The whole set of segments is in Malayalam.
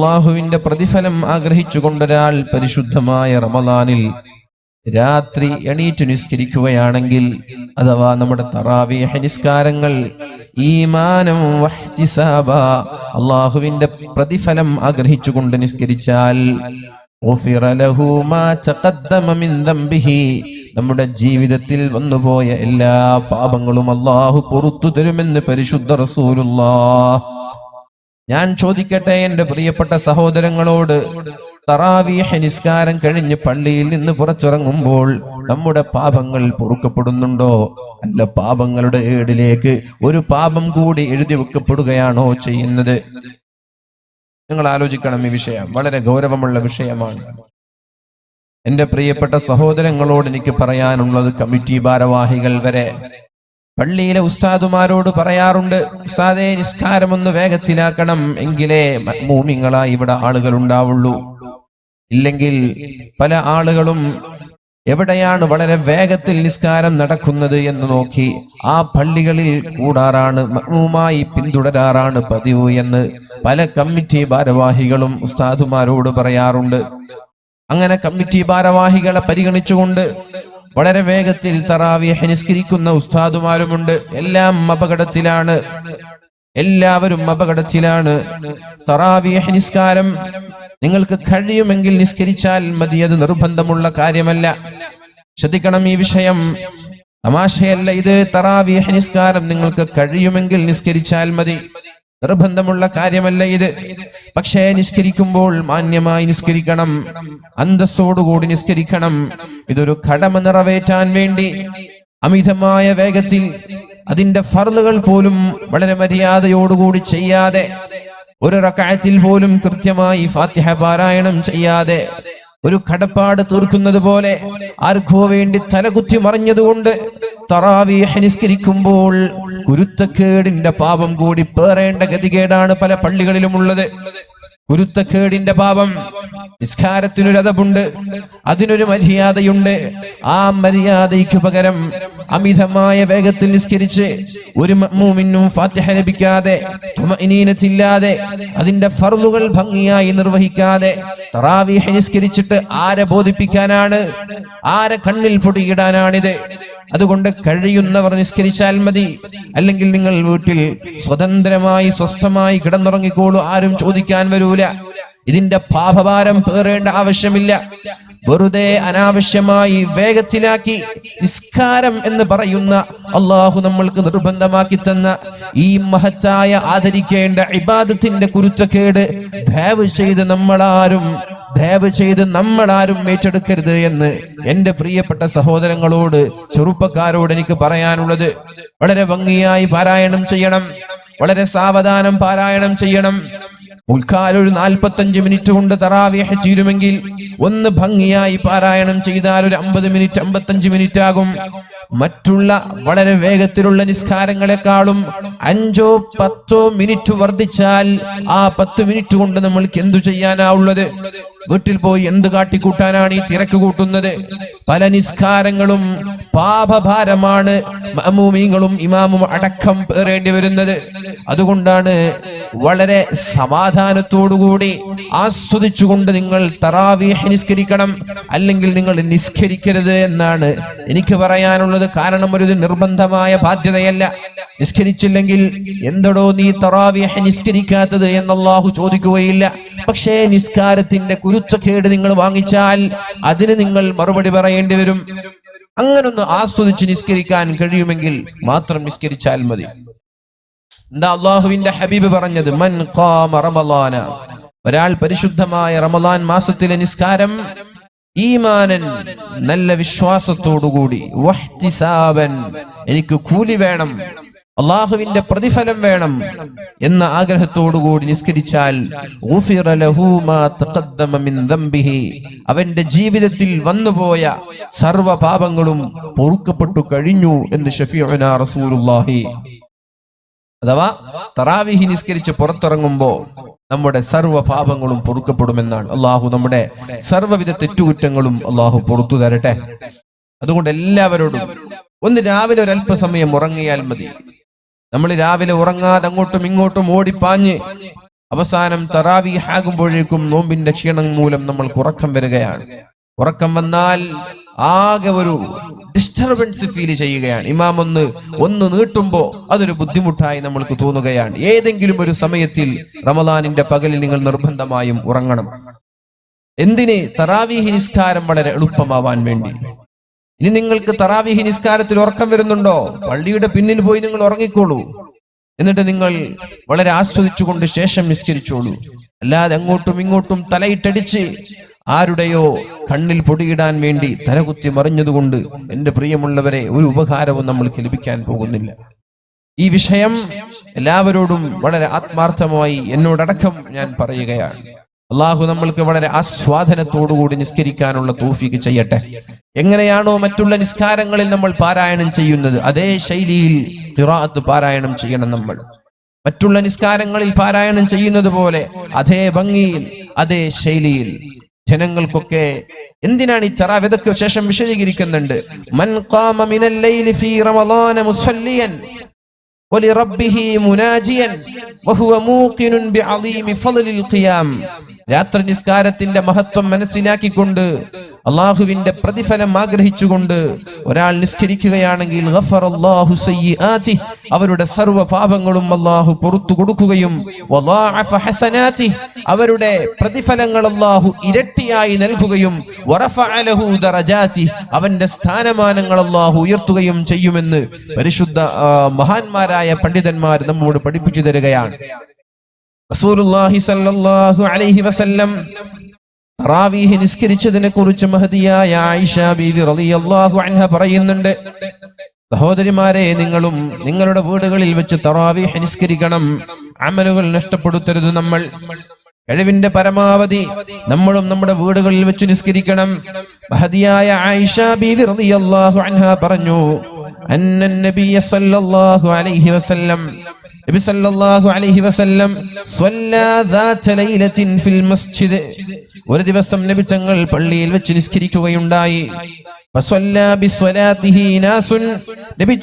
അള്ളാഹുവിന്റെ പ്രതിഫലം ആഗ്രഹിച്ചുകൊണ്ടൊരാൾ പരിശുദ്ധമായ റമലാനിൽ രാത്രി എണീറ്റ് നിസ്കരിക്കുകയാണെങ്കിൽ അഥവാ നമ്മുടെ തറാവീഹ നിസ്കാരങ്ങൾ ഈമാനം അള്ളാഹുവിന്റെ പ്രതിഫലം ആഗ്രഹിച്ചുകൊണ്ട് നിസ്കരിച്ചാൽ നമ്മുടെ ജീവിതത്തിൽ വന്നുപോയ എല്ലാ പാപങ്ങളും അള്ളാഹു പൊറത്തു തരുമെന്ന് പരിശുദ്ധ റസൂലുള്ള ഞാൻ ചോദിക്കട്ടെ എന്റെ പ്രിയപ്പെട്ട സഹോദരങ്ങളോട് തറാവീഹ നിസ്കാരം കഴിഞ്ഞ് പള്ളിയിൽ നിന്ന് പുറത്തിറങ്ങുമ്പോൾ നമ്മുടെ പാപങ്ങൾ പൊറുക്കപ്പെടുന്നുണ്ടോ? അല്ല പാപങ്ങളുടെ ഏടിലേക്ക് ഒരു പാപം കൂടി എഴുതി വെക്കപ്പെടുകയാണോ ചെയ്യുന്നത്? നിങ്ങൾ ആലോചിക്കണം ഈ വിഷയം വളരെ ഗൗരവമുള്ള വിഷയമാണ്. എന്റെ പ്രിയപ്പെട്ട സഹോദരങ്ങളോട് എനിക്ക് പറയാനുള്ളത് കമ്മിറ്റി ഭാരവാഹികൾ വരെ പള്ളിയിലെ ഉസ്താദുമാരോട് പറയാറുണ്ട് ഉസ്താദെ നിസ്കാരം ഒന്ന് വേഗത്തിലാക്കണം എങ്കിലേ മൂമിങ്ങളായി ഇവിടെ ആളുകൾ ഉണ്ടാവുള്ളൂ ഇല്ലെങ്കിൽ പല ആളുകളും എവിടെയാണ് വളരെ വേഗത്തിൽ നിസ്കാരം നടക്കുന്നത് എന്ന് നോക്കി ആ പള്ളികളിൽ കൂടാറാണ് മഹ്മുമായി പിന്തുടരാറാണ് പതിവ് എന്ന് പല കമ്മിറ്റി ഭാരവാഹികളും ഉസ്താദുമാരോട് പറയാറുണ്ട്. അങ്ങനെ കമ്മിറ്റി ഭാരവാഹികളെ പരിഗണിച്ചുകൊണ്ട് വളരെ വേഗത്തിൽ തറാവിയെ നിസ്കരിക്കുന്ന ഉസ്താദുമാരുമുണ്ട്. എല്ലാം അപകടത്തിലാണ്. എല്ലാവരും അപകടത്തിലാണ്. തറാവിയ നിസ്കാരം നിങ്ങൾക്ക് കഴിയുമെങ്കിൽ നിസ്കരിച്ചാൽ മതി. അത് നിർബന്ധമുള്ള കാര്യമല്ല. ശ്രദ്ധിക്കണം ഈ വിഷയം. തമാശയല്ല ഇത്. തറാവിയ നിസ്കാരം നിങ്ങൾക്ക് കഴിയുമെങ്കിൽ നിസ്കരിച്ചാൽ മതി. നിർബന്ധമുള്ള കാര്യമല്ല ഇത്. പക്ഷേ നിസ്കരിക്കുമ്പോൾ മാന്യമായി നിസ്കരിക്കണം. അന്തസ്സോടുകൂടി നിസ്കരിക്കണം. ഇതൊരു കടമ നിറവേറ്റാൻ വേണ്ടി. അമിതമായ വേഗത്തിൽ അതിന്റെ ഫർളുകൾ പോലും വളരെ മര്യാദയോടുകൂടി ചെയ്യാതെ ഒരു റക്കായത്തിൽ പോലും കൃത്യമായി ഫാത്തിഹ പാരായണം ചെയ്യാതെ ഒരു കടപ്പാട് തീർക്കുന്നത് പോലെ ആർക്കോ വേണ്ടി തലകുത്തി മറിഞ്ഞതുകൊണ്ട് തറാവിയെ നിസ്കരിക്കുമ്പോൾ കുരുത്തക്കേടിന്റെ പാപം കൂടി പേറേണ്ട ഗതികേടാണ് പല പള്ളികളിലും ഉള്ളത്. കുരുത്തക്കേടിന്റെ പാപം. നിസ്കാരത്തിനൊരു അതപുണ്ട് അതിനൊരു മര്യാദയുണ്ട്. ആ മര്യാദയ്ക്ക് പകരം അമിതമായ വേഗത്തിൽ നിസ്കരിച്ച് ഒരു മൂമിനും ഫാത്തിഹ ലഭിക്കാതെ തുമഇനീനത്തില്ലാതെ അതിന്റെ ഫർളുകൾ ഭംഗിയായി നിർവഹിക്കാതെ തറാവീഹ നിസ്കരിച്ചിട്ട് ആരെ ബോധിപ്പിക്കാനാണ്? ആരെ കണ്ണിൽ പൊടിയിടാനാണിത്? അതുകൊണ്ട് കഴിയുന്നവർ നിസ്കരിച്ചാൽ മതി. അല്ലെങ്കിൽ നിങ്ങൾ വീട്ടിൽ സ്വതന്ത്രമായി സ്വസ്ഥമായി കിടന്നുറങ്ങിക്കോളൂ. ആരും ചോദിക്കാൻ വരൂല. ഇതിന്റെ പാപഭാരം പേറേണ്ട ആവശ്യമില്ല. വെറുതെ അനാവശ്യമായി വേഗത്തിലാക്കി നിസ്കാരം എന്ന് പറയുന്ന അള്ളാഹു നമ്മൾക്ക് നിർബന്ധമാക്കി തന്ന ഈ മഹത്തായ ആദരിക്കേണ്ട ഇബാദത്തിന്റെ കുരുത്തക്കേട് ദയവ് ചെയ്ത് നമ്മളാരും ദയവ് ചെയ്ത് നമ്മളാരും ഏറ്റെടുക്കരുത് എന്ന് എന്റെ പ്രിയപ്പെട്ട സഹോദരങ്ങളോട് ചെറുപ്പക്കാരോട് എനിക്ക് പറയാനുള്ളത്. വളരെ ഭംഗിയായി പാരായണം ചെയ്യണം. വളരെ സാവധാനം പാരായണം ചെയ്യണം. ഉൾക്കാൽ ഒരു നാൽപ്പത്തഞ്ച് മിനിറ്റ് കൊണ്ട് തറാവിഹ ചീരുമെങ്കിൽ ഒന്ന് ഭംഗിയായി പാരായണം ചെയ്താൽ ഒരു അമ്പത് മിനിറ്റ് അമ്പത്തഞ്ച് മിനിറ്റ് ആകും. മറ്റുള്ള വളരെ വേഗത്തിലുള്ള നിസ്കാരങ്ങളെക്കാളും അഞ്ചോ പത്തോ മിനിറ്റ് വർദ്ധിച്ചാൽ ആ പത്ത് മിനിറ്റ് കൊണ്ട് നമ്മൾക്ക് എന്തു ചെയ്യാനാ ഉള്ളത് വീട്ടിൽ പോയി എന്ത് കാട്ടിക്കൂട്ടാനാണ് ഈ തിരക്ക് കൂട്ടുന്നത്? പല നിസ്കാരങ്ങളും പാപഭാരമാണ് മഅമൂമീങ്ങളും ഇമാമും അടക്കം പേറേണ്ടി വരുന്നത്. അതുകൊണ്ടാണ് വളരെ സമാധാനത്തോടുകൂടി ആസ്വദിച്ചുകൊണ്ട് നിങ്ങൾ തറാവീഹ് നിസ്കരിക്കണം. അല്ലെങ്കിൽ നിങ്ങൾ നിസ്കരിക്കരുത് എന്നാണ് എനിക്ക് പറയാനുള്ളത്. കാരണം ഒരു നിർബന്ധമായ ബാധ്യതയല്ല. നിസ്കരിച്ചില്ലെങ്കിൽ എന്തടോ നീ തറാവീഹ് നിസ്കരിക്കാത്തത് എന്നല്ലാഹു ചോദിക്കുകയില്ല. പക്ഷേ നിസ്കാരത്തിന്റെ കുരുത്തക്കേട് നിങ്ങൾ വാങ്ങിച്ചാൽ അതിന് നിങ്ങൾ മറുപടി പറയേണ്ടി വരും. അങ്ങനൊന്ന് ആസ്വദിച്ച് നിസ്കരിക്കാൻ കഴിയുമെങ്കിൽ മാത്രം നിസ്കരിച്ചാൽ മതി. എന്താ അള്ളാഹുവിന്റെ ഹബീബ് പറഞ്ഞത്? മൻ ഖാമ റമളാന ഒരാൾ പരിശുദ്ധമായ റമളാൻ മാസത്തിലെ നിസ്കാരം ഈമാനൻ നല്ല വിശ്വാസത്തോടുകൂടി വഹ്തിസാബൻ എനിക്ക് കൂലി വേണം. അള്ളാഹുവിന്റെ പ്രതിഫലം വേണം എന്ന ആഗ്രഹത്തോടുകൂടി നിസ്കരിച്ചാൽ അവന്റെ ജീവിതത്തിൽ വന്നുപോയ സർവ പാപങ്ങളും പൊറുക്കപ്പെട്ടു കഴിഞ്ഞു എന്ന് റസൂലുള്ളാഹി. അഥവാ തറാവിഹി നിസ്കരിച്ച് പുറത്തിറങ്ങുമ്പോ നമ്മുടെ സർവ പാപങ്ങളും പൊറുക്കപ്പെടുമെന്നാണ് അള്ളാഹു നമ്മുടെ സർവവിധ തെറ്റുകുറ്റങ്ങളും അള്ളാഹു പുറത്തു തരട്ടെ. അതുകൊണ്ട് എല്ലാവരോടും ഒന്ന് രാവിലെ ഒരല്പസമയം ഉറങ്ങിയാൽ മതി. നമ്മൾ രാവിലെ ഉറങ്ങാതെ അങ്ങോട്ടും ഇങ്ങോട്ടും ഓടിപ്പാഞ്ഞ് അവസാനം തറാവി ആകുമ്പോഴേക്കും നോമ്പിന്റെ ക്ഷീണം മൂലം നമ്മൾക്ക് ഉറക്കം വരികയാണ്. ഉറക്കം വന്നാൽ ആകെ ഒരു ഡിസ്റ്റർബൻസ് ഫീൽ ചെയ്യുകയാണ്. ഇമാം ഒന്ന് ഒന്ന് നീട്ടുമ്പോൾ അതൊരു ബുദ്ധിമുട്ടായി നമ്മൾക്ക് തോന്നുകയാണ്. ഏതെങ്കിലും ഒരു സമയത്തിൽ റമദാനിന്റെ പകലിൽ നിങ്ങൾ നിർബന്ധമായും ഉറങ്ങണം. എന്തിന് തറാവീഹ് നിസ്കാരം വളരെ എളുപ്പമാവാൻ വേണ്ടി? ഇനി നിങ്ങൾക്ക് തറാവിഹി നിസ്കാരത്തിൽ ഉറക്കം വരുന്നുണ്ടോ? പള്ളിയുടെ പിന്നിൽ പോയി നിങ്ങൾ ഉറങ്ങിക്കോളൂ. എന്നിട്ട് നിങ്ങൾ വളരെ ആസ്വദിച്ചുകൊണ്ട് ശേഷം നിസ്കരിച്ചോളൂ. അല്ലാതെ അങ്ങോട്ടും ഇങ്ങോട്ടും തലയിട്ടടിച്ച് ആരുടെയോ കണ്ണിൽ പൊടിയിടാൻ വേണ്ടി തലകുത്തി മറിഞ്ഞതുകൊണ്ട് എന്റെ പ്രിയമുള്ളവരെ ഒരു ഉപകാരവും നമ്മൾക്ക് ലഭിക്കാൻ പോകുന്നില്ല. ഈ വിഷയം എല്ലാവരോടും വളരെ ആത്മാർത്ഥമായി എന്നോടടക്കം ഞാൻ പറയുകയാണ്. അള്ളാഹു നമ്മൾക്ക് വളരെ ആസ്വാദനത്തോടുകൂടി നിസ്കരിക്കാനുള്ള തോഫിക്ക് ചെയ്യട്ടെ. എങ്ങനെയാണോ മറ്റുള്ള നിസ്കാരങ്ങളിൽ നമ്മൾ പാരായണം ചെയ്യുന്നത് അതേ ശൈലിയിൽ ഖിറാത്ത് പാരായണം ചെയ്യണം നമ്മൾ. മറ്റുള്ള നിസ്കാരങ്ങളിൽ പാരായണം ചെയ്യുന്നത് പോലെ അതേ ഭംഗിയിൽ അതേ ശൈലിയിൽ ജനങ്ങൾക്കൊക്കെ എന്തിനാണ് ഈ ചറ വിതക്ക് ശേഷം വിശദീകരിക്കുന്നുണ്ട്? മൻ ഖാമ മിനൽ ലൈലി ഫീ റമളാന മുസല്ലിയൻ വലിറബ്ബിഹി മുനാജിയൻ വഹുവ മൂഖിനുൻ ബിഅളീമി ഫളലിൽ ഖിയാം. രാത്രി നിസ്കാരത്തിന്റെ മഹത്വം മനസ്സിലാക്കിക്കൊണ്ട് അള്ളാഹുവിന്റെ പ്രതിഫലം ആഗ്രഹിച്ചുകൊണ്ട് ഒരാൾ നിസ്കരിക്കുകയാണെങ്കിൽ അവരുടെ സർവ പാപങ്ങളും അള്ളാഹു പുറത്തു കൊടുക്കുകയും അവരുടെ പ്രതിഫലങ്ങൾ അള്ളാഹു ഇരട്ടിയായി നൽകുകയും അവന്റെ സ്ഥാനമാനങ്ങൾ അള്ളാഹു ഉയർത്തുകയും ചെയ്യുമെന്ന് പരിശുദ്ധ മഹാന്മാരായ പണ്ഡിതന്മാർ നമ്മോട് പഠിപ്പിച്ചു തരികയാണ്. റസൂലുള്ളാഹി സല്ലല്ലാഹു അലൈഹി വസല്ലം തറാവീഹ് നിസ്കരിച്ചതിനെ കുറിച്ച് മഹദിയായ ആയിഷ ബീവി റളിയല്ലാഹു അൻഹ പറയുന്നുണ്ട്. സഹോദരിമാരെ നിങ്ങളും നിങ്ങളുടെ വീടുകളിൽ വെച്ച് തറാവീഹ് നിസ്കരിക്കണം. അമലുകൾ നഷ്ടപ്പെടുത്തരുത് നമ്മൾ. കഴിവിന്റെ പരമാവധി നമ്മളും നമ്മുടെ വീടുകളിൽ വെച്ച് നിസ്കരിക്കണം. മഹദിയായ ആയിഷ ബീവി റളിയല്ലാഹു അൻഹ പറഞ്ഞു അന്ന നബിയ സല്ലല്ലാഹു അലൈഹി വസല്ലം നബി സല്ലല്ലാഹു അലൈഹി വസല്ലം സ്വല്ലാ ദാത ലൈലത്തിൻ ഫിൽ മസ്ജിദ്. ഒരു ദിവസം നബി തങ്ങൾ പള്ളിയിൽ വെച്ച് നിസ്കരിക്കുകയുണ്ടായി.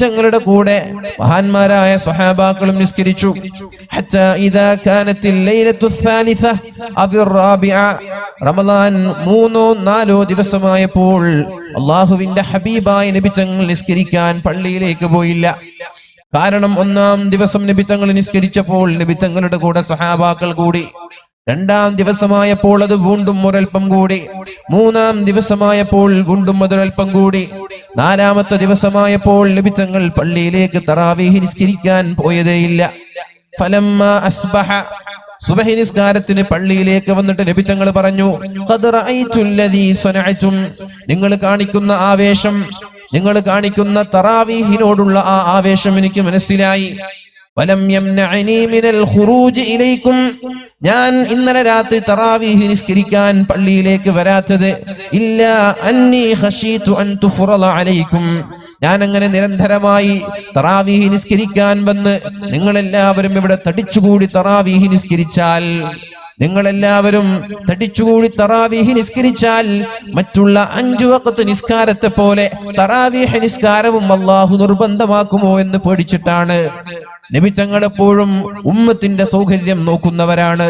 തങ്ങളുടെ കൂടെ മഹാന്മാരായ സ്വഹാബാക്കളും നിസ്കരിച്ചു. റമളാൻ മൂന്നോ നാലോ ദിവസമായപ്പോൾ അള്ളാഹുവിന്റെ ഹബീബായ നബി തങ്ങൾ നിസ്കരിക്കാൻ പള്ളിയിലേക്ക് പോയില്ല. കാരണം ഒന്നാം ദിവസം നബി തങ്ങൾ നിസ്കരിച്ചപ്പോൾ നബി തങ്ങളുടെ കൂടെ സഹാബാക്കൾ കൂടി. രണ്ടാം ദിവസമായപ്പോൾ അത് വീണ്ടും ഒരൽപ്പം കൂടി. മൂന്നാം ദിവസമായപ്പോൾ വീണ്ടും അതൊരൽപ്പം കൂടി. നാലാമത്തെ ദിവസമായപ്പോൾ ലഭിച്ചങ്ങൾ പള്ളിയിലേക്ക് തറാവീഹ് നിസ്കരിക്കാൻ പോയതേയില്ല ഫലമ്മ അസ്ബഹ. സുബഹി നിസ്കാരത്തിന് പള്ളിയിലേക്ക് വന്നിട്ട് നബി തങ്ങൾ പറഞ്ഞു. നിങ്ങൾ കാണിക്കുന്ന ആവേശം നിങ്ങൾ കാണിക്കുന്ന തറാവീഹിനോടുള്ള ആ ആവേശം എനിക്ക് മനസ്സിലായി. ഞാൻ ഇന്നലെ രാത്രി തറാവീഹ് നിസ്കരിക്കാൻ പള്ളിയിലേക്ക് വരാത്തത്. ഇല്ല അന്നി അലൈക്കും. ഞാൻ അങ്ങനെ നിരന്തരമായി തറാവീഹ് നിസ്കരിക്കാൻ വന്ന് നിങ്ങളെല്ലാവരും ഇവിടെ തടിച്ചുകൂടി തറാവീഹ് നിസ്കരിച്ചാൽ നിങ്ങളെല്ലാവരും തടിച്ചുകൂടി തറാവീഹ് നിസ്കരിച്ചാൽ മറ്റുള്ള അഞ്ചു വക്കത്ത് നിസ്കാരത്തെ പോലെ തറാവീഹ് നിസ്കാരവും അള്ളാഹു നിർബന്ധമാക്കുമോ എന്ന് പേടിച്ചിട്ടാണ്. നബി തങ്ങൾ എപ്പോഴും ഉമ്മത്തിന്റെ സൗകര്യം നോക്കുന്നവരാണ്.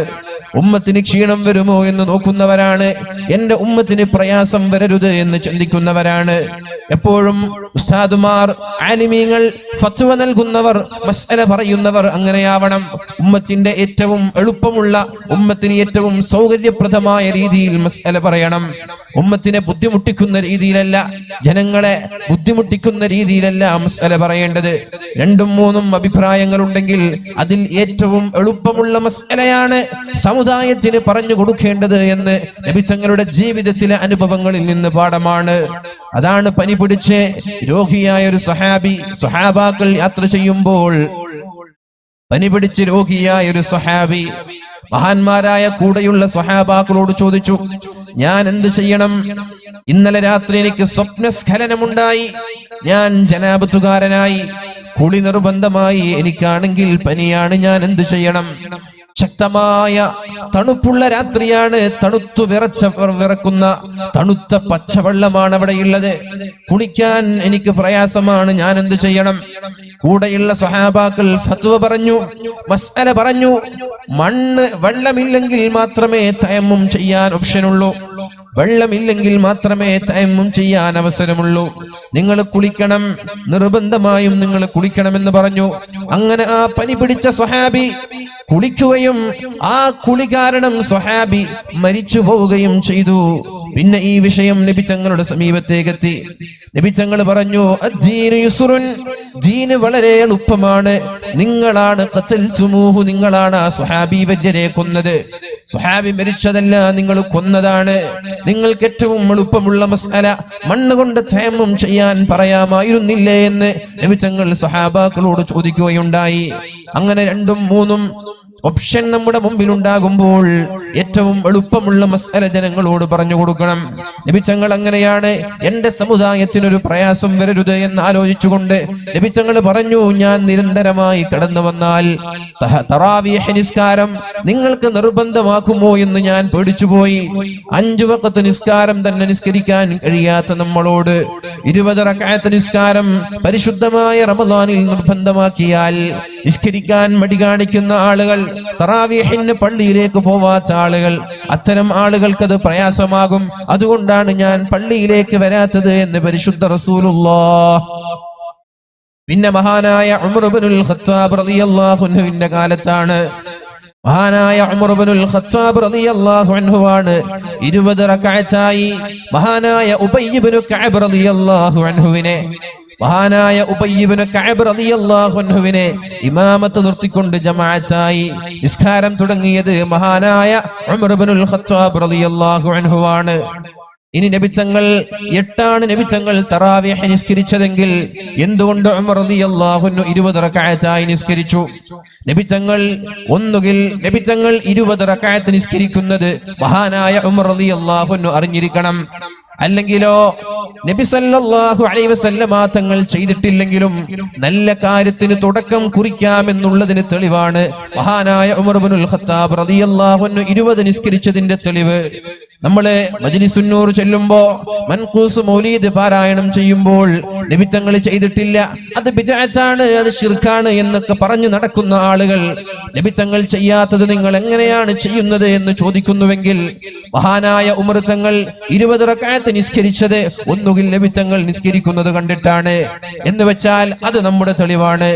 ഉമ്മത്തിന് ക്ഷീണം വരുമോ എന്ന് നോക്കുന്നവരാണ്. എന്റെ ഉമ്മത്തിന് പ്രയാസം വരരുത് എന്ന് ചിന്തിക്കുന്നവരാണ്. എപ്പോഴും ഉസ്താദുമാർ ആലിമീങ്ങൾ ഫത്വ നൽകുന്നവർ മസ്അല പറയുന്നവർ അങ്ങനെയാവണം. ഉമ്മത്തിന്റെ ഏറ്റവും എളുപ്പമുള്ള ഉമ്മത്തിന് ഏറ്റവും സൗകര്യപ്രദമായ രീതിയിൽ മസ്അല പറയണം. ഉമ്മത്തിനെ ബുദ്ധിമുട്ടിക്കുന്ന രീതിയിലല്ല ജനങ്ങളെ ബുദ്ധിമുട്ടിക്കുന്ന രീതിയിലല്ല മസ്അല പറയേണ്ടത്. രണ്ടും മൂന്നും അഭിപ്രായങ്ങൾ ഉണ്ടെങ്കിൽ അതിൽ ഏറ്റവും എളുപ്പമുള്ള മസ്അലയാണ്. സമുദായത്തിന് പറഞ്ഞു കൊടുക്കേണ്ടത് എന്ന് ലഭിച്ചങ്ങളുടെ ജീവിതത്തിലെ അനുഭവങ്ങളിൽ നിന്ന് പാഠമാണ്. അതാണ് പനി പിടിച്ച് രോഗിയായ ഒരു സഹാബി സഹാബാക്കൾ യാത്ര ചെയ്യുമ്പോൾ പനി പിടിച്ച് രോഗിയായ ഒരു സഹാബി മഹാന്മാരായ കൂടെയുള്ള സ്വഹാബാക്കളോട് ചോദിച്ചു ഞാൻ എന്ത് ചെയ്യണം? ഇന്നലെ രാത്രി എനിക്ക് സ്വപ്നസ്ഖലനമുണ്ടായി. ഞാൻ ജനാബത്തുകാരനായി. കുളി നിർബന്ധമായി എനിക്കാണെങ്കിൽ പനിയാണ്. ഞാൻ എന്ത് ചെയ്യണം? ശക്തമായ തണുപ്പുള്ള രാത്രിയാണ് തണുത്തു വിറച്ച വിറക്കുന്ന തണുത്ത പച്ചവെള്ളമാണ് അവിടെയുള്ളത് കുളിക്കാൻ എനിക്ക് പ്രയാസമാണ് ഞാൻ എന്ത് ചെയ്യണം? കൂടെയുള്ള സഹാബാക്കൾ ഫത്വ പറഞ്ഞു മസ്അല പറഞ്ഞു മണ്ണ് വെള്ളമില്ലെങ്കിൽ മാത്രമേ തയമ്മും ചെയ്യാൻ ഓപ്ഷനുള്ളൂ വെള്ളമില്ലെങ്കിൽ മാത്രമേ തയമ്മും ചെയ്യാൻ അവസരമുള്ളൂ. നിങ്ങൾ കുളിക്കണം. നിർബന്ധമായും നിങ്ങൾ കുളിക്കണമെന്ന് പറഞ്ഞു. അങ്ങനെ ആ പനി പിടിച്ച സ്വഹാബി കുളിക്കുകയും ആ കുളി കാരണം സൊഹാബി മരിച്ചു പോവുകയും ചെയ്തു. പിന്നെ ഈ വിഷയം നബി തങ്ങളുടെ സമീപത്തേക്കെത്തി. തങ്ങൾ പറഞ്ഞു യുസുറുൻ യുസ്റുൻ." ദീന് വളരെ എളുപ്പമാണ്. നിങ്ങളാണ് ഖതൽതുമൂഹു നിങ്ങളാണ് ആ സുഹാബി വര്യരെ കൊന്നത്. സ്വഹാബി മരിച്ചതല്ല നിങ്ങൾ കൊന്നതാണ്. നിങ്ങൾക്ക് ഏറ്റവും എളുപ്പമുള്ള മസ്അല മണ്ണ് കൊണ്ട് തയമ്മം ചെയ്യാൻ പറയാമായിരുന്നില്ലേ എന്ന് നബി തങ്ങൾ സഹാബാക്കളോട് ചോദിക്കുകയുണ്ടായി. അങ്ങനെ രണ്ടും മൂന്നും ഓപ്ഷൻ നമ്മുടെ മുമ്പിൽ ഉണ്ടാകുമ്പോൾ ഏറ്റവും എളുപ്പമുള്ള മസ്അല ജനങ്ങളോട് പറഞ്ഞു കൊടുക്കണം. ലഭിച്ചങ്ങൾ അങ്ങനെയാണ്. എന്റെ സമുദായത്തിനൊരു പ്രയാസം വരരുത് എന്ന് ആലോചിച്ചുകൊണ്ട് ലഭിച്ചങ്ങൾ പറഞ്ഞു ഞാൻ നിരന്തരമായി കടന്നു വന്നാൽ തറാവിയ നിസ്കാരം നിങ്ങൾക്ക് നിർബന്ധമാക്കുമോ എന്ന് ഞാൻ പേടിച്ചുപോയി. അഞ്ചു വക്കത്ത് നിസ്കാരം തന്നെ നിസ്കരിക്കാൻ കഴിയാത്ത നമ്മളോട് ഇരുപത് റക്കായത്ത് നിസ്കാരം പരിശുദ്ധമായ റമദാനിൽ നിർബന്ധമാക്കിയാൽ നിഷ്കരിക്കാൻ മടി കാണിക്കുന്ന ആളുകൾ തറാവീഹിന് പള്ളിയിലേക്ക് പോവാത്ത ആളുകൾ അത്തരം ആളുകൾക്കത് പ്രയാസമാകും. അതുകൊണ്ടാണ് ഞാൻ പള്ളിയിലേക്ക് വരാത്തത് എന്ന് പരിശുദ്ധ റസൂലുള്ളാഹ്. പിന്നെ മഹാനായ ഉമർബിനുൽ ഖത്താബ് റളിയല്ലാഹു അൻഹുവിന്റെ കാലത്താണ് മഹാനായ അമർബനുൽ ഖത്താബ് റളിയല്ലാഹു അൻഹു ആണ് 20 റക്അത്തായി മഹാനായ ഉബൈ ഇബ്നു കഅബ് റളിയല്ലാഹു അൻഹുവിനെ. മഹാനായ ഉബൈ ഇബ്നു കഅബ് റളിയല്ലാഹു അൻഹുവിനെ ഇമാമത്ത് നിർത്തിക്കൊണ്ട് ജമാഅത്തായി. നിസ്കാരം തുടങ്ങിയത് മഹാനായ ഉമർ ഇബ്നുൽ ഖത്താബ് റളിയല്ലാഹു അൻഹു ആണ് ഇനി നബിത്തങ്ങൾ എട്ടാണ് നബിത്തങ്ങൾ തറാവിഹ നിസ്കരിച്ചതെങ്കിൽ എന്തുകൊണ്ട് ഉമർ ഇരുപതറക്കായത്തായി നിസ്കരിച്ചു? നബിത്തങ്ങൾ ഒന്നുകിൽ നബിത്തങ്ങൾ ഇരുപത് റക്അത്ത് നിസ്കരിക്കുന്നത് മഹാനായ ഉമർ റളിയല്ലാഹുന്നു അറിഞ്ഞിരിക്കണം. അല്ലെങ്കിലോ നബി സല്ലല്ലാഹു അലൈഹി വസല്ലമ തങ്ങൾ ചെയ്തിട്ടില്ലെങ്കിലും നല്ല കാര്യത്തിന് തുടക്കം കുറിക്കാമെന്നുള്ളതിന് തെളിവാണ് മഹാനായ ഉമർ ഇബ്നുൽ ഖത്താബ് റളിയല്ലാഹു അൻഹു 20 നിസ്കരിച്ചതിന്റെ തെളിവ്. നമ്മൾ മജ്ലിസുന്നൂർ ചെല്ലുമ്പോ മൻകൂസ് മൗലീദ് പാരായണം ചെയ്യുമ്പോൾ നിമിത്തങ്ങൾ ചെയ്തിട്ടില്ല. അത് ബിദഅത്താണ് അത് ഷിർക്കാണ് എന്നൊക്കെ പറഞ്ഞു നടക്കുന്ന ആളുകൾ നിമിത്തങ്ങൾ ചെയ്യാത്തത് നിങ്ങൾ എങ്ങനെയാണ് ചെയ്യുന്നത് എന്ന് ചോദിക്കുന്നുവെങ്കിൽ മഹാനായ ഉമൃത്തങ്ങൾ തങ്ങൾ ഇരുപത് റക്അത്ത് നിസ്കരിച്ചത് ഒന്നുകിൽ നിമിത്തങ്ങൾ നിസ്കരിക്കുന്നത് കണ്ടിട്ടാണ്. എന്ന് വെച്ചാൽ അത് നമ്മുടെ തെളിവാണ്.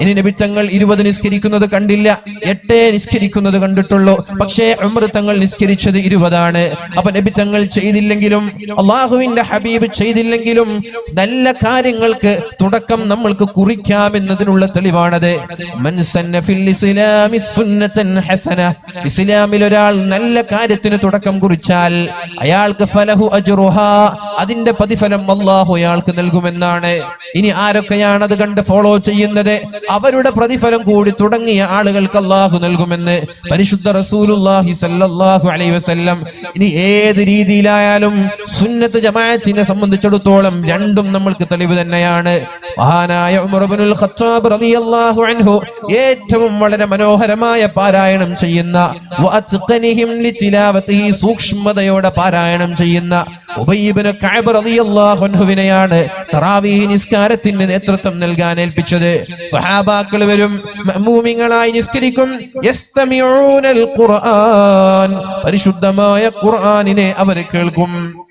ഇനി നിമിത്തങ്ങൾ ഇരുപത് നിസ്കരിക്കുന്നത് കണ്ടില്ല എട്ടേ നിസ്കരിക്കുന്നത് കണ്ടിട്ടുള്ളൂ. പക്ഷേ ഉമർ തങ്ങൾ നിസ്കരിച്ചത് ഇരുപതാണ്. അപ്പൊ നബി തങ്ങൾ ചെയ്തില്ലെങ്കിലും അള്ളാഹുവിന്റെ ഹബീബ് ചെയ്തില്ലെങ്കിലും നല്ല കാര്യങ്ങൾക്ക് തുടക്കം നമ്മൾക്ക് കുറിക്കാം കുറിക്കാമെന്നതിനുള്ള തെളിവാണത്. ഇസ്ലാമിൽ ഒരാൾ നല്ല കാര്യത്തിന് തുടക്കം കുറിച്ചാൽ അയാൾക്ക് ഫലഹു അജ്റുഹ. അതിന്റെ പ്രതിഫലം അള്ളാഹു അയാൾക്ക് നൽകുമെന്നാണ്. ഇനി ആരൊക്കെയാണ് അത് കണ്ട് ഫോളോ ചെയ്യുന്നത്? അവരുടെ പ്രതിഫലം കൂടി തുടങ്ങിയ ആളുകൾക്ക് അള്ളാഹു നൽകുമെന്ന് പരിശുദ്ധ റസൂലുള്ളാഹി സല്ലല്ലാഹു അലൈഹി വസല്ലം ഇനി ഏത് രീതിയിലായാലും സുന്നത്ത് ജമാഅത്തിനെ സംബന്ധിച്ചിടത്തോളം രണ്ടും നമ്മൾക്ക് തെളിവ് തന്നെയാണ്. മഹാനായ ഉമർ ഇബ്നുൽ ഖത്താബ് റളിയല്ലാഹു അൻഹു ഏറ്റവും വളരെ മനോഹരമായ പാരായണം ചെയ്യുന്ന സൂക്ഷ്മതയോടെ പാരായണം ചെയ്യുന്ന ഉബയ്യ് ഇബ്നു കഅബ് റളിയല്ലാഹു അൻഹുവിനെയാണ് തറാവീഹ് നിസ്കാരത്തിന് നേതൃത്വം നൽകാൻ ഏൽപ്പിച്ചത്. സഹാബാക്കൾ വരും നിസ്കരിക്കും. ഖുർആൻ പരിശുദ്ധമായ ഖുർആനിനെ അവർ കേൾക്കും.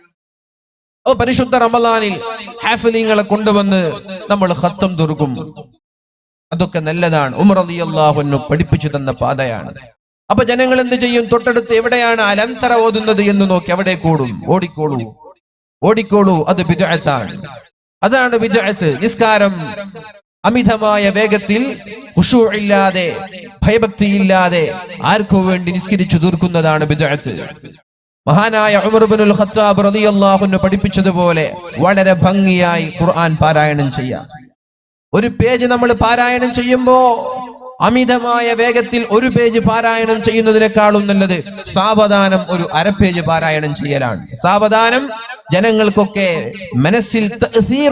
ഓ പരിശുദ്ധ റമലാനിൽ ഹാഫലിങ്ങളെ കൊണ്ടുവന്ന് നമ്മൾ ഹത്തം തുറക്കും. അതൊക്കെ നല്ലതാണ്. ഉമർ അള്ളാഹുന്നു പഠിപ്പിച്ചു തന്ന പാതയാണ്. അപ്പൊ ജനങ്ങൾ എന്ത് ചെയ്യും? തൊട്ടടുത്ത് എവിടെയാണ് അലന്തറ ഓതുന്നത് എന്ന് നോക്കി അവിടെ കൂടും. ഓടിക്കോളൂ. ഓടിക്കോളൂ. അത് വിജയത്താണ് അതാണ് വിജയത്ത് നിസ്കാരം അമിതമായ വേഗത്തിൽ ഖുശൂ ഇല്ലാതെ ഭയഭക്തിയില്ലാതെ ആർക്കു വേണ്ടി നിസ്കരിച്ചു തീർക്കുന്നതാണ് വിജയത്ത് മഹാനായ ഉമർബിനുൽ ഖത്താബ് പഠിപ്പിച്ചതുപോലെ വളരെ ഭംഗിയായി ഖുർആൻ പാരായണം ചെയ്യാം. ഒരു പേജ് നമ്മൾ പാരായണം ചെയ്യുമ്പോ അമിതമായ വേഗത്തിൽ ഒരു പേജ് പാരായണം ചെയ്യുന്നതിനേക്കാളും നല്ലത് സാവധാനം ഒരു അര പേജ് പാരായണം ചെയ്യലാണ്. സാവധാനം ജനങ്ങൾക്കൊക്കെ മനസ്സിൽ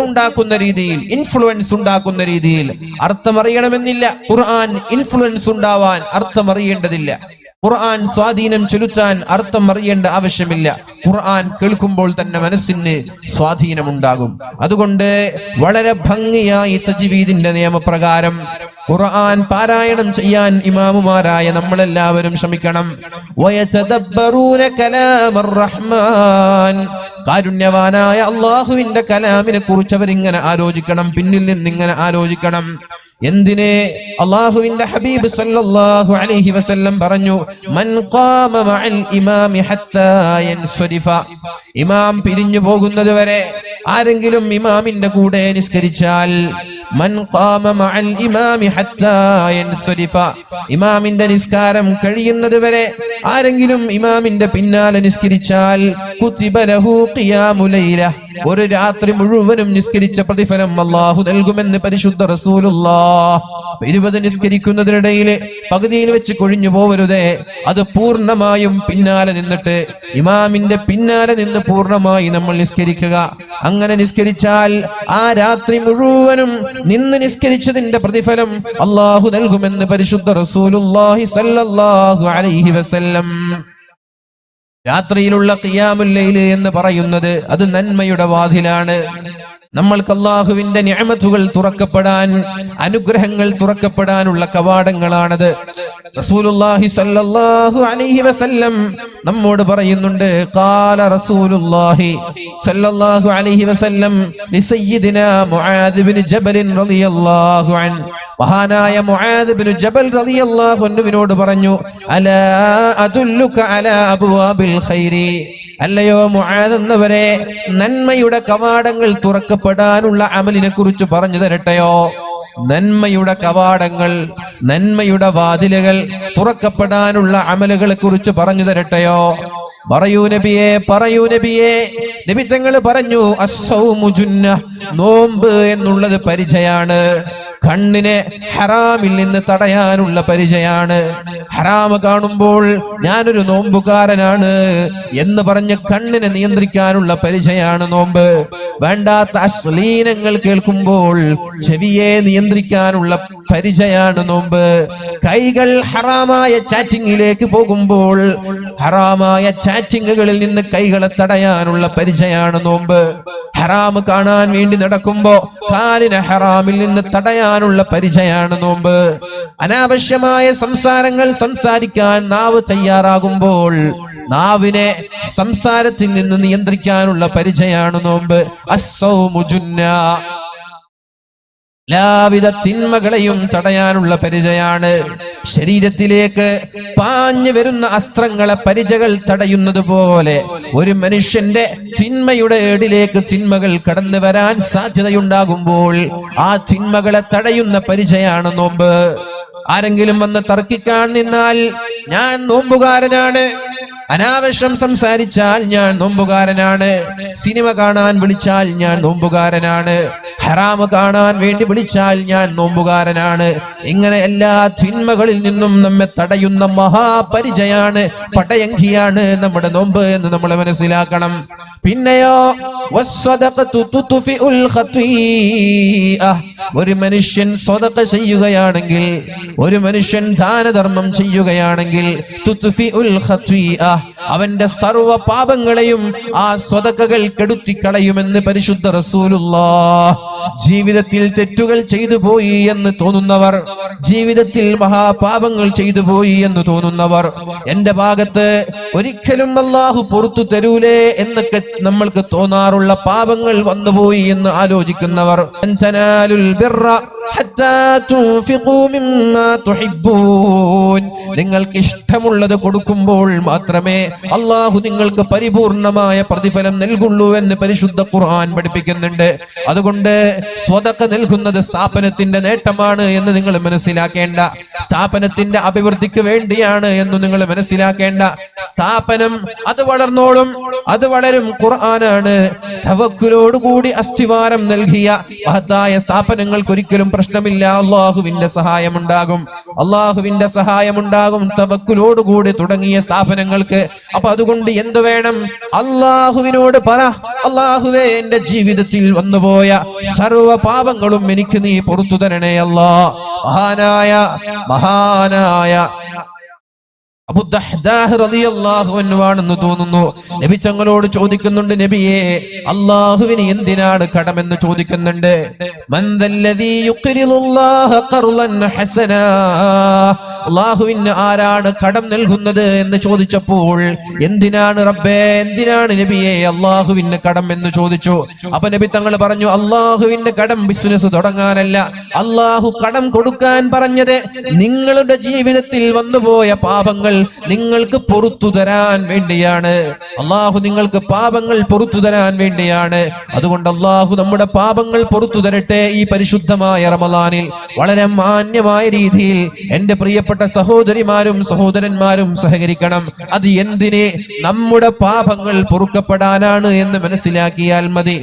ഉണ്ടാക്കുന്ന രീതിയിൽ ഇൻഫ്ലുവൻസ് ഉണ്ടാക്കുന്ന രീതിയിൽ അർത്ഥമറിയണമെന്നില്ല. ഖുർആൻ ഇൻഫ്ലുവൻസ് ഉണ്ടാവാൻ അർത്ഥമറിയേണ്ടതില്ല. ഖുർആൻ സ്വാധീനം ചെലുത്താൻ അർത്ഥം അറിയേണ്ട ആവശ്യമില്ല. ഖുർആൻ കേൾക്കുമ്പോൾ തന്നെ മനസ്സിന് സ്വാധീനമുണ്ടാകും. അതുകൊണ്ട് വളരെ ഭംഗിയായി തജ്വീദിന്റെ നിയമപ്രകാരം ഖുർആൻ പാരായണം ചെയ്യാൻ ഇമാമുമാരായ നമ്മളെല്ലാവരും ശ്രമിക്കണം. കാരുണ്യവാനായ അള്ളാഹുവിന്റെ കലാമിനെ കുറിച്ച് അവരിങ്ങനെ ആലോചിക്കണം പിന്നിൽ നിന്ന് ഇങ്ങനെ ആലോചിക്കണം. എന്തിനെ അള്ളാഹുവിന്റെ ഹബീബ് സല്ലല്ലാഹു അലൈഹി വസല്ലം പറഞ്ഞു? മൻ ഖാമ മഅൽ ഇമാമി ഹത്താ യൻസരിഫ. ഇമാം പിരിഞ്ഞു പോകുന്നത് വരെ ആരെങ്കിലും ഇമാമിന്റെ കൂടെ നിസ്കരിച്ചാൽ മൻ ഖാമ മഅൽ ഇമാമി ഹത്താ യൻസരിഫ. ഇമാമിന്റെ നിസ്കാരം കഴിയുന്നത് വരെ ആരെങ്കിലും ഇമാമിന്റെ പിന്നാലെ നിസ്കരിച്ചാൽ കുതിബ ലഹു ഖിയാമു ലൈല ഒരു രാത്രി മുഴുവനും നിസ്കരിച്ച പ്രതിഫലം അള്ളാഹു നൽകുമെന്ന് പരിശുദ്ധ റസൂലുള്ള ഇരുപത് നിസ്കരിക്കുന്നതിനിടയിൽ പകുതിയിൽ വെച്ച് കൊഴിഞ്ഞു പോവരുതേ. അത് പൂർണമായും പിന്നാലെ നിന്നിട്ട് ഇമാമിന്റെ പിന്നാലെ നിന്ന് പൂർണമായി നമ്മൾ നിസ്കരിക്കുക. അങ്ങനെ നിസ്കരിച്ചാൽ ആ രാത്രി മുഴുവനും നിന്ന് നിസ്കരിച്ചതിന്റെ പ്രതിഫലം അള്ളാഹു നൽകുമെന്ന് പരിശുദ്ധ റസൂലുള്ളാഹി സല്ലല്ലാഹു അലൈഹി വസല്ലം. രാത്രിയിലുള്ള ഖിയാമുല്ലൈൽ എന്ന് പറയുന്നത് അത് നന്മയുടെ വാതിലാണ്. നമ്മൾക്ക് അള്ളാഹുവിന്റെ ഞാമത്തുകൾ തുറക്കപ്പെടാൻ അനുഗ്രഹങ്ങൾ തുറക്കപ്പെടാനുള്ള കവാടങ്ങളാണത്. അലൈഹി വസല്ലം നമ്മോട് പറയുന്നുണ്ട് ഖാല റസൂലുള്ളാഹി സല്ലല്ലാഹു അലൈഹി വസല്ലം ജബൽ റളിയല്ലാഹു മഹാനായ മുആദ് ബിൻ ജബൽ റളിയല്ലാഹു അൻഹുവിനോട് പറഞ്ഞു അലാ അതുല്ലുക അലാ അബ്വാബിൽ ഖൈരി. അല്ലയോ മുആദ് എന്നവരെ നന്മയുടെ കവാടങ്ങൾ തുറക്കപ്പെടാനുള്ള അമലിനെ കുറിച്ച് പറഞ്ഞു തരട്ടെയോ? നന്മയുടെ കവാടങ്ങൾ നന്മയുടെ വാതിലുകൾ തുറക്കപ്പെടാനുള്ള അമലുകളെ കുറിച്ച് പറഞ്ഞു തരട്ടെയോ? പറയൂ നബിയെ പറയൂ നബിയെ. നബി തങ്ങൾ പറഞ്ഞു അസ്സൗമു ജുന്ന നോമ്പ് എന്നുള്ളത് പരിചയാണ്. കണ്ണിനെ ഹറാമിൽ നിന്ന് തടയാനുള്ള പരിചയാണ്. ഹറാമ കാണുമ്പോൾ ഞാനൊരു നോമ്പുകാരനാണ് എന്ന് പറഞ്ഞ് കണ്ണിനെ നിയന്ത്രിക്കാനുള്ള പരിചയാണ് നോമ്പ്. വേണ്ടാത്ത അശ്ലീനങ്ങൾ കേൾക്കുമ്പോൾ ചെവിയെ നിയന്ത്രിക്കാനുള്ള പരിചയാണ് നോമ്പ്. കൈകൾ ഹറാമായ ചാറ്റിങ്ങിലേക്ക് പോകുമ്പോൾ ഹറാമായ ചാറ്റിങ്ങുകളിൽ നിന്ന് കൈകളെ തടയാനുള്ള പരിചയാണ് നോമ്പ്. ഹറാമ് കാണാൻ വേണ്ടി നടക്കുമ്പോ കാലിനെ ഹറാമിൽ നിന്ന് തടയാനുള്ള പരിചയാണ് നോമ്പ്. അനാവശ്യമായ സംസാരങ്ങൾ സംസാരിക്കാൻ നാവ് തയ്യാറാകുമ്പോൾ നാവിനെ സംസാരത്തിൽ നിന്ന് നിയന്ത്രിക്കാനുള്ള പരിചയാണ് നോമ്പ്. അസൗ ജുന്ന. എല്ലാവിധ തിന്മകളെയും തടയാനുള്ള പരിചയാണ്. ശരീരത്തിലേക്ക് പാഞ്ഞു വരുന്ന അസ്ത്രങ്ങളെ പരിചകൾ തടയുന്നത് പോലെ ഒരു മനുഷ്യന്റെ തിന്മയുടെ ഏടിലേക്ക് തിന്മകൾ കടന്നു വരാൻ സാധ്യതയുണ്ടാകുമ്പോൾ ആ തിന്മകളെ തടയുന്ന പരിചയാണ് നോമ്പ്. ആരെങ്കിലും വന്ന് തർക്കിക്കാൻ നിന്നാൽ ഞാൻ നോമ്പുകാരനാണ്. അനാവശ്യം സംസാരിച്ചാൽ ഞാൻ നോമ്പുകാരനാണ് സിനിമ കാണാൻ വിളിച്ചാൽ ഞാൻ നോമ്പുകാരനാണ് ഹറാമ് കാണാൻ വേണ്ടി വിളിച്ചാൽ ഞാൻ നോമ്പുകാരനാണ് ഇങ്ങനെ എല്ലാ തിന്മകളിൽ നിന്നും നമ്മെ തടയുന്ന മഹാപരിചയാണ് പടയങ്കിയാണ് നമ്മുടെ നോമ്പ് എന്ന് നമ്മൾ മനസ്സിലാക്കണം പിന്നെയോ. ഒരു മനുഷ്യൻ സ്വതക്ക ചെയ്യുകയാണെങ്കിൽ ഒരു മനുഷ്യൻ ദാനധർമ്മം ചെയ്യുകയാണെങ്കിൽ തുത്ഫിഉൽ ഖത്വീഅ. അവന്റെ സർവ പാപങ്ങളെയും ആ സ്വതക്കകൾ കെടുത്തിക്കളയുമെന്ന് പരിശുദ്ധ റസൂലുള്ള ജീവിതത്തിൽ തെറ്റുകൾ ചെയ്തു പോയി എന്ന് തോന്നുന്നവർ ജീവിതത്തിൽ മഹാപാപങ്ങൾ ചെയ്തു പോയി എന്ന് തോന്നുന്നവർ എന്റെ ഭാഗത്ത് ഒരിക്കലും അള്ളാഹു പുറത്തു തരൂലേ എന്നൊക്കെ നമ്മൾക്ക് തോന്നാറുള്ള പാപങ്ങൾ വന്നുപോയി എന്ന് ആലോചിക്കുന്നവർ. നിങ്ങൾക്ക് ഇഷ്ടമുള്ളത് കൊടുക്കുമ്പോൾ മാത്രമേ അള്ളാഹു നിങ്ങൾക്ക് പരിപൂർണമായ പ്രതിഫലം നൽകുള്ളൂ എന്ന് പരിശുദ്ധ ഖുർആൻ പഠിപ്പിക്കുന്നുണ്ട്. അതുകൊണ്ട് സ്വതക്ക നൽകുന്നത് സ്ഥാപനത്തിന്റെ നേട്ടമാണ് എന്ന് നിങ്ങൾ മനസ്സിലാക്കേണ്ട. സ്ഥാപനത്തിന്റെ അഭിവൃദ്ധിക്ക് വേണ്ടിയാണ് എന്ന് നിങ്ങൾ മനസ്സിലാക്കേണ്ട. സ്ഥാപനം അത് വളർന്നോളും അത് വളരും ഖുർആനാണ്. തവക്കുലോടുകൂടി അസ്ഥിവാരം നൽകിയ മഹത്തായ സ്ഥാപനങ്ങൾക്ക് ഒരിക്കലും പ്രശ്നമില്ല. അള്ളാഹുവിന്റെ സഹായമുണ്ടാകും. അള്ളാഹുവിന്റെ സഹായമുണ്ടാകും. തവക്കുലോടുകൂടി തുടങ്ങിയ സ്ഥാപനങ്ങൾക്ക്. അപ്പൊ അതുകൊണ്ട് എന്ത് വേണം? അള്ളാഹുവിനോട് പറ. അള്ളാഹുവേ എന്റെ ജീവിതത്തിൽ വന്നുപോയ സർവ പാപങ്ങളും എനിക്ക് നീ പുറത്തു തരണേ അല്ലാ. മഹാനായ മഹാനായ ആണെന്ന് തോന്നുന്നു. നബി തങ്ങളോട് ചോദിക്കുന്നുണ്ട് നബിയെ അള്ളാഹുവിന് എന്തിനാണ് കടമെന്ന് ചോദിക്കുന്നുണ്ട്? അള്ളാഹുവിന് ആരാണ് കടം നൽകുന്നത് എന്ന് ചോദിച്ചപ്പോൾ എന്തിനാണ് റബ്ബേ എന്തിനാണ് നബിയെ അള്ളാഹുവിന് കടം എന്ന് ചോദിച്ചു? അപ്പൊ നബി തങ്ങൾ പറഞ്ഞു അള്ളാഹുവിന്റെ കടം ബിസിനസ് തുടങ്ങാനല്ല. അള്ളാഹു കടം കൊടുക്കാൻ പറഞ്ഞത് നിങ്ങളുടെ ജീവിതത്തിൽ വന്നുപോയ പാപങ്ങൾ നിങ്ങൾക്ക് പൊറത്തു തരാൻ വേണ്ടിയാണ്. അള്ളാഹു നിങ്ങൾക്ക് പാപങ്ങൾ പൊറത്തു തരാൻ വേണ്ടിയാണ്. അതുകൊണ്ട് അള്ളാഹു നമ്മുടെ പാപങ്ങൾ പൊറത്തു തരട്ടെ ഈ പരിശുദ്ധമായ റമദാനിൽ. വളരെ മാന്യമായ രീതിയിൽ എന്റെ പ്രിയപ്പെട്ട സഹോദരിമാരും സഹോദരന്മാരും സഹകരിക്കണം. അത് എന്തിനെ? നമ്മുടെ പാപങ്ങൾ പൊറുക്കപ്പെടാനാണ് എന്ന് മനസ്സിലാക്കിയാൽ മതി.